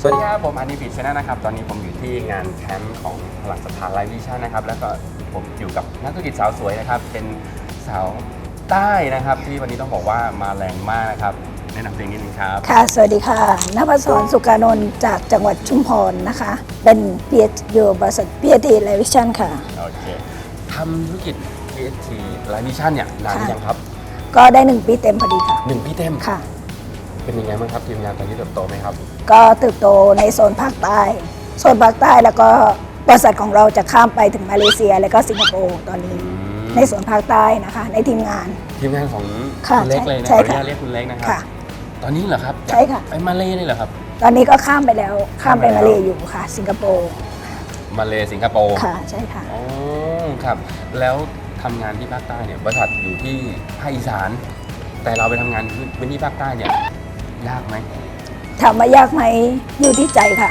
สวัสดีครับ ผมอานิบิชนะนะครับ ตอนนี้ผมอยู่ที่งานแคมป์ของพลังสถานไลฟ์วิชั่นนะครับ แล้วก็ผมอยู่กับนักธุรกิจสาวสวยนะครับ เป็นสาวใต้นะครับ ที่วันนี้ต้องบอกว่ามาแรงมากนะครับ แนะนำตัวเองนิดนึงครับ ค่ะ สวัสดีค่ะนภศรสุกานนท์จากจังหวัดชุมพรนะคะ เป็น p h อยู่บริษัท PhD l e v i s i o n ค่ะ โอเคทำธุรกิจ PST ไลฟ์วิชั่นเนี่ยนานหรือยังครับก็ได้หนึ่งปีเต็มพอดีค่ะ หนึ่งปีเต็ม ค่ะ เป็นยังไงบ้างครับทีมงานตอนนี้เติบโตไหมครับ ก็เติบโตในโซนภาคใต้ โซนภาคใต้แล้วก็บริษัทของเราจะข้ามไปถึงมาเลเซีย แล้วก็สิงคโปร์ตอนนี้ ในส่วนภาคใต้นะคะ ในทีมงาน ทีมงานของค่ะคุณเล็กเลยนะใช่ขออนุค่ะ ญาตเรียกคุณเล็กนะครัค่ะตอนนี้เหรอครับใช่ค่ะ ไปมาเลยเลยเหรอครับ ตอนนี้ก็ข้ามไปแล้วข้ามไปข้ามไปแล้วมาเลอยู่ค่ะ สิงคโปร์มาเลยสิงคโปร์ค่ะใช่ค่ะ อ๋อครับ แล้วทำงานที่ภาคใต้เนี่ยบริษัทอยู่ที่ภาคอีสาน แต่เราไปทำงานพื้นที่ภาคใต้เนี่ย ยากไหมถามว่ายากไหมอยู่ที่ใจค่ะ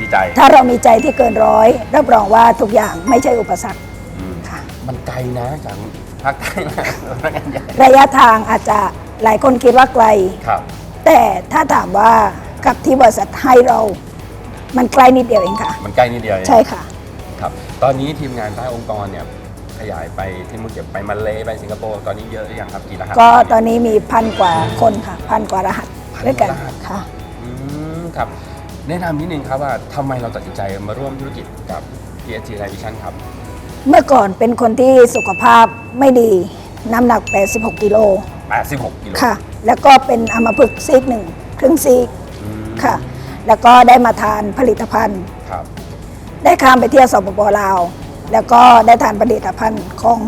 ดีใจ ถ้าเรามีใจที่เกินร้อยรับรองว่าทุกอย่างไม่ใช่อุปสรรคอืม ค่ะ มันไกลนะจากภาคใต้มาพนักงานใหญ่ระยะทางอาจจะหลายคนคิดว่าไกล ครับ แต่ถ้าถามว่ากับที่บริษัทให้เรา มันใกล้นิดเดียวเองค่ะ มันใกล้นิดเดียวเองใช่ค่ะ ครับ ตอนนี้ทีมงานใต้องค์กรเนี่ยขยายไปที่มุกเก็บไปมาเลไปสิงคโปร์ตอนนี้เยอะหรือยังครับกี่รหัสก็ตอนนี้มีพันกว่าคนค่ะ พันกว่ารหัสพัน ด้วยกันรหัสค่ะอืมครับ แนะนำนิดนึงครับว่าทำไมเราตัดสินใจมาร่วมธุรกิจกับ PSG Live Vision ครับ เมื่อก่อนเป็นคนที่สุขภาพไม่ดี น้ำหนัก 86 กิโล 86กิโลค่ะ แล้วก็เป็นอัมพฤกษ์ซีกหนึ่งครึ่งซีกอืมค่ะ แล้วก็ได้มาทานผลิตภัณฑ์ ครับ ได้ข้ามไปเที่ยวสปปลาว แล้วก็ได้ทานผลิตภัณฑ์ของ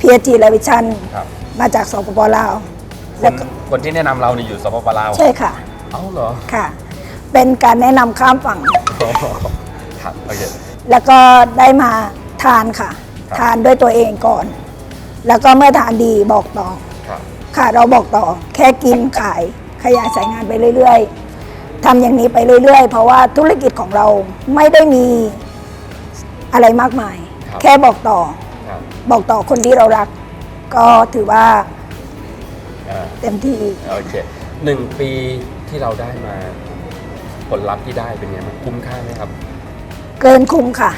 PSG l e v i s i o n ครับมาจากสปปลาว คแล้วนก็ คนที่แนะนำเราเนี่ยอยู่สปปลาวใช่ค่ะเอ้าเหรอค่ะ เป็นการแนะนำข้ามฝั่ง ครับโอเค แล้วก็ได้มาทานค่ะ ครับ ทานด้วยตัวเองก่อน แล้วก็เมื่อทานดีบอกต่อ ครับค่ะเราบอกต่อแค่กินขายขยายสายงานไปเรื่อยๆทำอย่างนี้ไปเรื่อยๆ เพราะว่าธุรกิจของเราไม่ได้มีอะไรมากมาย ครับ แค่บอกต่อ ครับ บอกต่อคนที่เรารัก ก็ถือว่า อ่า เต็มที่โอเคหนึ่งปีที่เราได้มา ผลลัพธ์ที่ได้เป็นไงมันคุ้มค่าไหมครับ เกินคุ้มค่ะ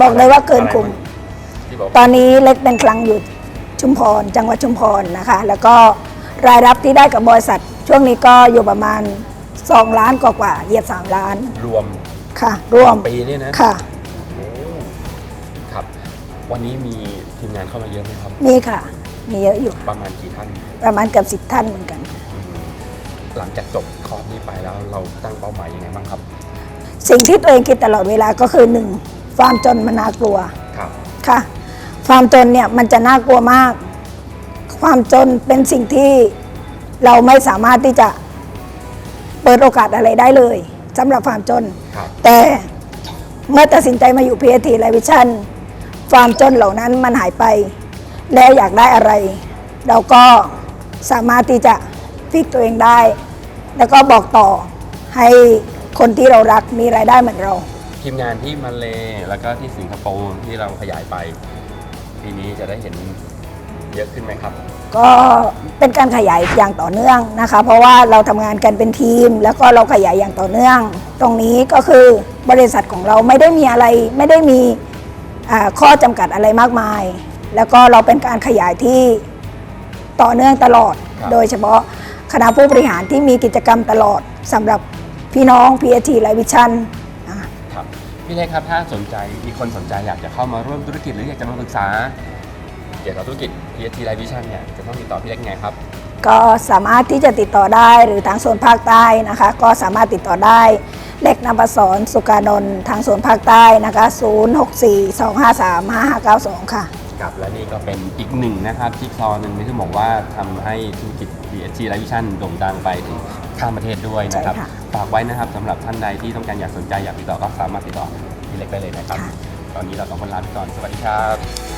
บอกเลยว่าเกินคุ้ม ที่บอกตอนนี้เล็กเป็นคลังอยู่ชุมพร จังหวัดชุมพรนะคะ แล้วก็รายรับที่ได้กับบริษัท ช่วงนี้ก็อยู่ประมาณ 2 ล้านกว่าๆเหยียบ 3 ล้านรวมค่ะร่วมปีเนี่ยนะค่ะ โอ้ครับ วันนี้มีทีมงานเข้ามาเยอะไหมครับ มีค่ะ มีเยอะอยู่ค่ะประมาณกี่ท่าน ประมาณเกือบสิบท่านเหมือนกันอืมหลังจากจบคอร์สนี้ไปแล้วเราตั้งเป้าหมายยังไงบ้างครับ สิ่งที่ตัวเองคิดตลอดเวลาก็คือหนึ่งความจนมันน่ากลัวครับค่ะ ความจนเนี่ยมันจะน่ากลัวมาก ความจนเป็นสิ่งที่เราไม่สามารถที่จะเปิดโอกาสอะไรได้เลยสำหรับความจน ครับแต่เมื่อตัดสินใจมาอยู่ PAT ไลวิชั่นความจนเหล่านั้นมันหายไป แล้วอยากได้อะไร เราก็สามารถที่จะฟิกตัวเองได้ แล้วก็บอกต่อให้คนที่เรารักมีรายได้เหมือนเรา ทีมงานที่มาเลแล้วก็ที่สิงคโปร์ที่เราขยายไปปีนี้จะได้เห็นเยอะขึ้นไหมครับ ก็เป็นการขยายอย่างต่อเนื่องนะคะ เพราะว่าเราทำงานกันเป็นทีม แล้วก็เราขยายอย่างต่อเนื่อง ตรงนี้ก็คือบริษัทของเราไม่ได้มีอะไรไม่ได้มีอ่าข้อจำกัดอะไรมากมาย แล้วก็เราเป็นการขยายที่ต่อเนื่องตลอดครับโดยเฉพาะคณะผู้บริหารที่มีกิจกรรมตลอดสำหรับพี่น้อง PAT ไลวิชั่นครับพี่เล็กครับถ้าสนใจมีคนสนใจอยากจะเข้ามาร่วมธุรกิจหรืออยากจะมาปรึกษา เกี่ยวกับธุรกิจ PST Live Vision เนี่ยจะต้องติดต่อพี่เล็กไงครับ ก็สามารถที่จะติดต่อได้หรือทางโซนภาคใต้นะคะ ก็สามารถติดต่อได้เล็กนภศรสุกานนท์ทางโซนภาคใต้นะคะ 0642535592 ค่ะ กับและนี่ก็เป็นอีกหนึ่งนะครับจิ๊กซอว์หนึ่งที่บอกว่าทำให้ธุรกิจ PST Live Vision โด่งดังไปถึงข้ามประเทศด้วยนะครับใช่ค่ะ ฝากไว้นะครับสำหรับท่านใดที่ต้องการอยากสนใจอยากติดต่อก็สามารถติดต่อพี่เล็กได้เลยนะครับค่ะตอนนี้เราสองคนลาไปก่อนสวัสดีครับ